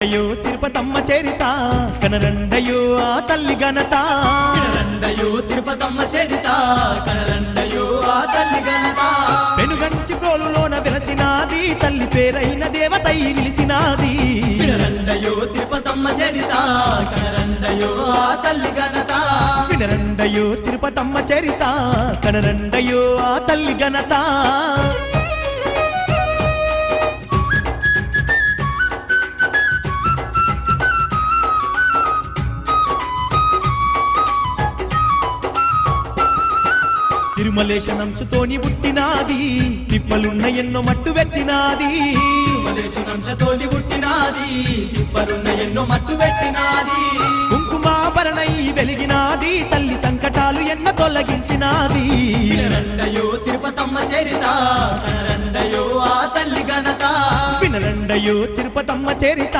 అయ్యో తిరుపతమ్మ చేరిత కనరండయో ఆ తల్లి ఘనత. కనరండయో తిరుపతమ్మ చరిత కనరండయో ఆ తల్లి ఘనత. పెనుగంచి కోలులోన వెలసినాది తల్లి పేరైన దేవతై నిలిసినాది. కనరండయో తిరుపతమ్మ చరిత కనరండయో ఆ తల్లి ఘనత. వినరండయో తిరుపతమ్మ చరిత కనరండయో ఆ తల్లి ఘనత. తిరుమలేశ నంచుతోని పుట్టినాది. తిప్పలున్న ఎన్నో మట్టు పెట్టినాది. మలేషు నంచతోని పుట్టినాది. తిప్పలున్న ఎన్నో మట్టు పెట్టినాది. కుంకుమాభరణై వెలిగినాది. తల్లి సంకటాలు ఎన్న తొలగించినాది. కనరండయో తిరుపతమ్మ చరిత. కనరండయో ఆ తల్లి ఘనత. వినరండయో తిరుపతమ్మ చేరిత.